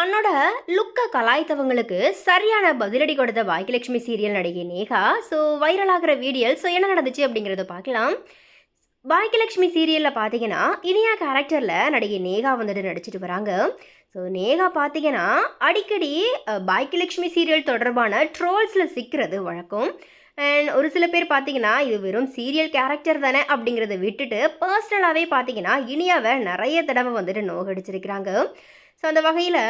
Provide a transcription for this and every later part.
தன்னோட லுக்கை கலாய்த்தவங்களுக்கு சரியான பதிலடி கொடுத்த பாக்கியலட்சுமி சீரியல் நடிகை நேகா. ஸோ வைரலாகிற வீடியோ ஸோ என்ன நடந்துச்சு அப்படிங்கிறத பார்க்கலாம். பாக்கியலட்சுமி சீரியலில் பார்த்தீங்கன்னா இனியா கேரக்டரில் நடிகை நேகா வந்துட்டு நடிச்சிட்டு வராங்க. ஸோ நேகா பார்த்தீங்கன்னா அடிக்கடி பாக்கியலட்சுமி சீரியல் தொடர்பான ட்ரோல்ஸில் சிக்கிறது வழக்கம். அண்ட் ஒரு சில பேர் பார்த்தீங்கன்னா இது வெறும் சீரியல் கேரக்டர் தானே அப்படிங்கிறத விட்டுட்டு பர்சனலாகவே பார்த்தீங்கன்னா இனியாவை நிறைய தடவை வந்துட்டு நோகடிச்சிருக்கிறாங்க. ஸோ அந்த வகையில்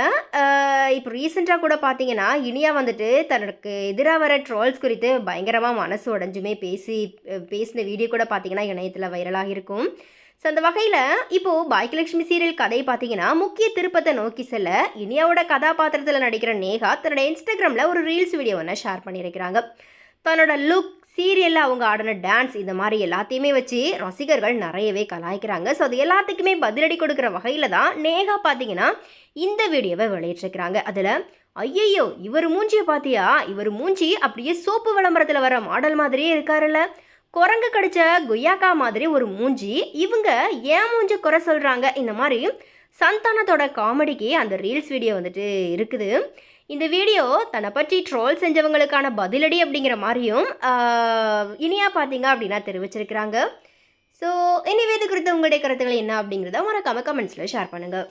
இப்போ ரீசெண்டாக கூட பார்த்தீங்கன்னா இனியா வந்துட்டு தனக்கு எதிராக வர ட்ரோல்ஸ் குறித்து பயங்கரமாக மனசு உடஞ்சுமே பேசி பேசின வீடியோ கூட பார்த்தீங்கன்னா இணையத்தில் வைரலாக இருக்கும் ஸோ அந்த வகையில் இப்போது பாக்கியலட்சுமி சீரியல் கதை பார்த்தீங்கன்னா முக்கிய திருப்பத்தை நோக்கி செல்ல இனியாவோட கதாபாத்திரத்தில் நடிக்கிற நேகா தன்னோட இன்ஸ்டாகிராமில் ஒரு ரீல்ஸ் வீடியோ ஒன்று ஷேர் பண்ணியிருக்கிறாங்க. தன்னோட லுக் சீரியலில் அவங்க ஆடின டான்ஸ் இந்த மாதிரி எல்லாத்தையுமே வச்சு ரசிகர்கள் நிறையவே கலாய்க்கிறாங்க. ஸோ அது எல்லாத்துக்குமே பதிலடி கொடுக்குற வகையில் தான் நேகா பார்த்தீங்கன்னா இந்த வீடியோவை வெளியிட்டிருக்கிறாங்க. அதில் ஐயையோ இவர் மூஞ்சியை பார்த்தியா இவர் மூஞ்சி அப்படியே சோப்பு விளம்பரத்தில் வர மாடல் மாதிரியே இருக்காருல்ல. குரங்கு கடிச்ச குய்யாக்கா மாதிரி ஒரு மூஞ்சி. இவங்க ஏன் மூஞ்சி குறை சொல்கிறாங்க இந்த மாதிரி சந்தானத்தோட காமெடிக்கு அந்த ரீல்ஸ் வீடியோ வந்துட்டு இருக்குது. இந்த வீடியோ தன்னை பற்றி ட்ரோல் செஞ்சவங்களுக்கான பதிலடி அப்படிங்கிற மாதிரியும் இனியாக இனியா பார்த்தீங்க அப்படின்னா தெரிவிச்சிருக்கிறாங்க. ஸோ இனிவே இது குறித்து உங்களுடைய கருத்துக்கள் என்ன அப்படிங்கிறத மறக்காம கமெண்ட்ஸில் ஷேர் பண்ணுங்கள்